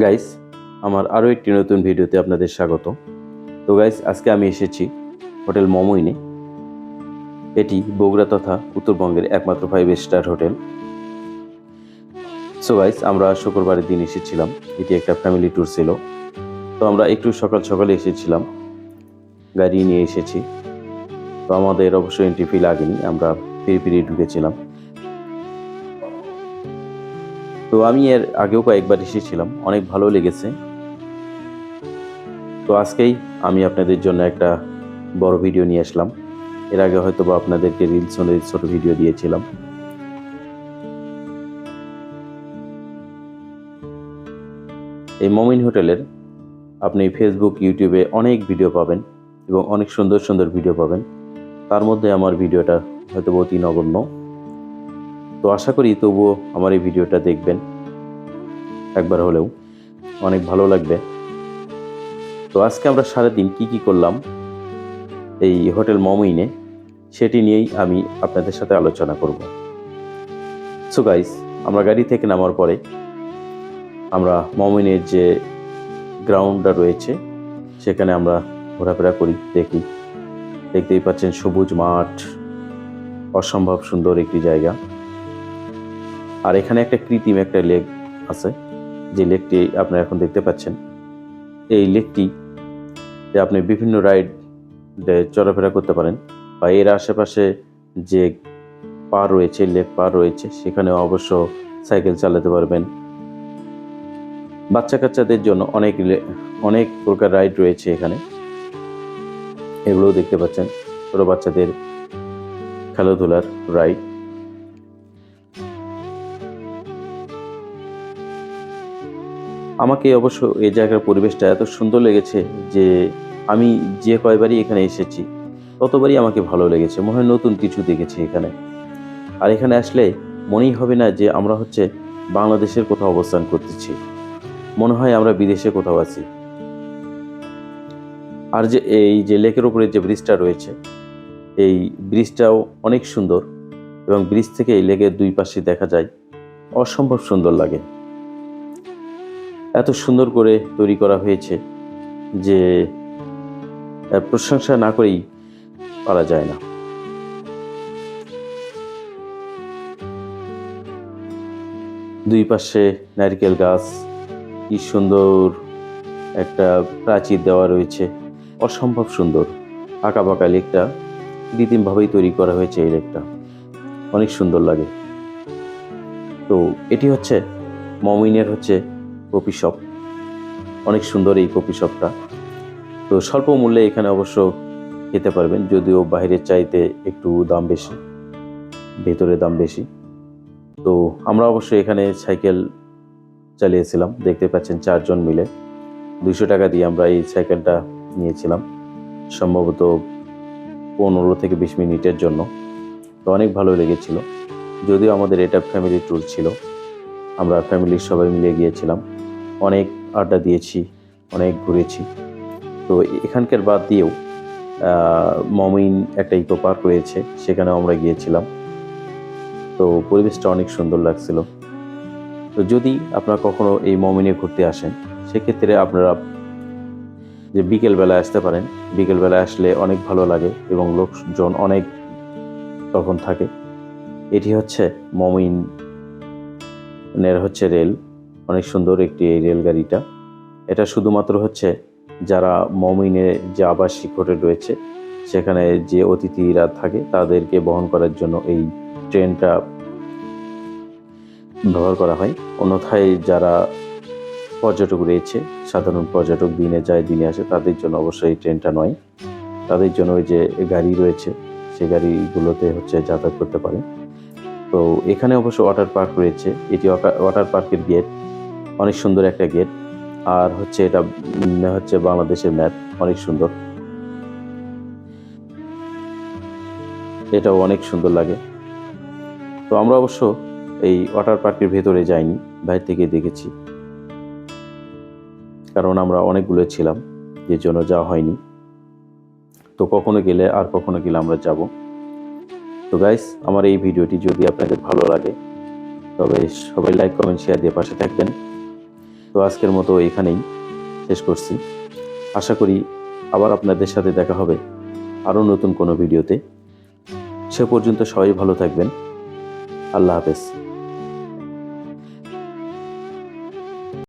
Guys আমার আরও একটি নতুন ভিডিওতে আপনাদের স্বাগত। তো গাইস আজকে আমি এসেছি হোটেল মমইনে। এটি বগুড়া তথা উত্তরবঙ্গের একমাত্র five star hotel. So guys আমরা শুক্রবারের দিন এসেছিলাম। এটি একটা ফ্যামিলি ট্যুর ছিল। তো আমরা একটু সকাল সকালে এসেছিলাম। গাড়ি নিয়ে এসেছি। তো আমাদের অবশ্যই এন্ট্রি ফি লাগেনি, আমরা ফিরে ফিরে ঢুকেছিলাম। তো আমি এর আগেও কয়েকবার এসেছিলাম, অনেক ভালো লেগেছে। তো আজকেই আমি আপনাদের জন্য একটা বড় ভিডিও নিয়ে আসলাম। এর আগে হয়তো বা আপনাদেরকে রিলস ছোট ভিডিও দিয়েছিলাম। এই মমিন হোটেলের আপনি ফেসবুক ইউটিউবে অনেক ভিডিও পাবেন এবং অনেক সুন্দর সুন্দর ভিডিও পাবেন। তার মধ্যে আমার ভিডিওটা হয়তো অতি নগণ্য। তো আশা করি তবুও আমার এই ভিডিওটা দেখবেন। একবার হলেও অনেক ভালো লাগবে। তো আজকে আমরা সারাদিন কি কি করলাম এই হোটেল মমইনে সেটি নিয়েই আমি আপনাদের সাথে আলোচনা করব। সো গাইস আমরা গাড়ি থেকে নামার পরে আমরা মমিনের যে গ্রাউন্ডটা রয়েছে, সেখানে আমরা ঘোরাফেরা করি, দেখি। দেখতেই পাচ্ছেন সবুজ মাঠ, অসম্ভব সুন্দর একটি জায়গা। আর এখানে একটা কৃত্রিম একটা লেক আছে, যে লেকটি আপনারা এখন দেখতে পাচ্ছেন। এই লেকটি আপনি বিভিন্ন রাইড চলাফেরা করতে পারেন বা এর আশেপাশে যে পার রয়েছে, লেক পার রয়েছে, সেখানেও অবশ্য সাইকেল চালাতে পারবেন। বাচ্চা কাচ্চাদের জন্য অনেক অনেক প্রকার রাইড রয়েছে এখানে। এগুলোও দেখতে পাচ্ছেন ছোটো বাচ্চাদের খেলাধুলার রাইড। আমাকে অবশ্য এই জায়গার পরিবেশটা এত সুন্দর লেগেছে যে আমি যে কয়বারই এখানে এসেছি, ততবারই আমাকে ভালো লেগেছে। মনে হয় নতুন কিছু দেখেছি এখানে। আর এখানে আসলে মনেই হবে না যে আমরা হচ্ছে বাংলাদেশের কোথাও অবস্থান করতেছি। মনে হয় আমরা বিদেশে কোথাও আছি। আর যে এই যে লেকের উপরে যে ব্রিজটা রয়েছে, এই ব্রিজটাও অনেক সুন্দর এবং ব্রিজ থেকে এই লেকের দুই পাশে দেখা যায়, অসম্ভব সুন্দর লাগে। এত সুন্দর করে তৈরি করা হয়েছে যে প্রশংসা না করেই পারা যায় না। দুই পাশে নারকেল গাছ, কি সুন্দর একটা প্রাচীর দেওয়া রয়েছে। অসম্ভব সুন্দর। আঁকা বাঁকা লেকটা কৃত্রিমভাবেই তৈরি করা হয়েছে এই লেকটা। অনেক সুন্দর লাগে। তো এটি হচ্ছে মমিনের হচ্ছে কপি শপ অনেক সুন্দর এই কপি শপটা তো স্বল্প মূল্যে এখানে অবশ্য খেতে পারবেন, যদিও বাইরের চাইতে একটু দাম বেশি, ভেতরে দাম বেশি। তো আমরা অবশ্য এখানে সাইকেল চালিয়েছিলাম, দেখতে পাচ্ছেন চারজন মিলে। দুইশো টাকা দিয়ে আমরা এই সাইকেলটা নিয়েছিলাম, সম্ভবত পনেরো থেকে বিশ মিনিটের জন্য। তো অনেক ভালো লেগেছিল, যদিও আমাদের এটা ফ্যামিলি ট্যুর ছিল। আমরা ফ্যামিলির সবাই মিলে গিয়েছিলাম। অনেক আড্ডা দিয়েছি, অনেক ঘুরেছি। তো এখানকার বাদ দিয়েও মমিন একটা ইকো পার্ক রয়েছে, সেখানেও আমরা গিয়েছিলাম। তো পরিবেশটা অনেক সুন্দর লাগছিল। তো যদি আপনারা কখনো এই মমিনে ঘুরতে আসেন, সেক্ষেত্রে আপনারা যে বিকেলবেলা আসতে পারেন বিকেলবেলা আসলে অনেক ভালো লাগে এবং লোকজন অনেক তখন থাকে। এটি হচ্ছে মমিন নের হচ্ছে রেল। অনেক সুন্দর একটি এই রেলগাড়িটা। এটা শুধুমাত্র হচ্ছে যারা মমিনে যে আবাসিক হোটেল রয়েছে, সেখানে যে অতিথিরা থাকে তাদেরকে বহন করার জন্য এই ট্রেনটা ব্যবহার করা হয়। অন্যথায় যারা পর্যটক রয়েছে, সাধারণ পর্যটক দিনে যায়, দিনে আসে, তাদের জন্য অবশ্যই এই ট্রেনটা নয়। তাদের জন্য ওই যে গাড়ি রয়েছে সেই গাড়িগুলোতে হচ্ছে যাতায়াত করতে পারে। তো এখানে অবশ্য ওয়াটার পার্ক রয়েছে। এটি ওয়াটার পার্কের গেট। অনেক সুন্দর একটা গেট। আর হচ্ছে এটা হচ্ছে বাংলাদেশের ম্যাপ। অনেক সুন্দর। এটাও অনেক সুন্দর লাগে। তো আমরা অবশ্য এই ওয়াটার পার্কের ভেতরে যাইনি, বাইরে থেকে দেখেছি। কারণ আমরা অনেকগুলো ছিলাম যে জন্য যাওয়া হয়নি। তো কখনো গেলে আর কখনো গেলে আমরা যাব। তো গাইস আমার এই ভিডিওটি যদি আপনাদের ভালো লাগে, তবে সবাই লাইক কমেন্ট শেয়ার দিয়ে পাশে থাকবেন। তো আজকের মতো এখানেই শেষ করছি। আশা করি আবার আপনাদের সাথে দেখা হবে আরও নতুন কোনো ভিডিওতে। সে পর্যন্ত সবাই ভালো থাকবেন। আল্লাহ হাফেজ।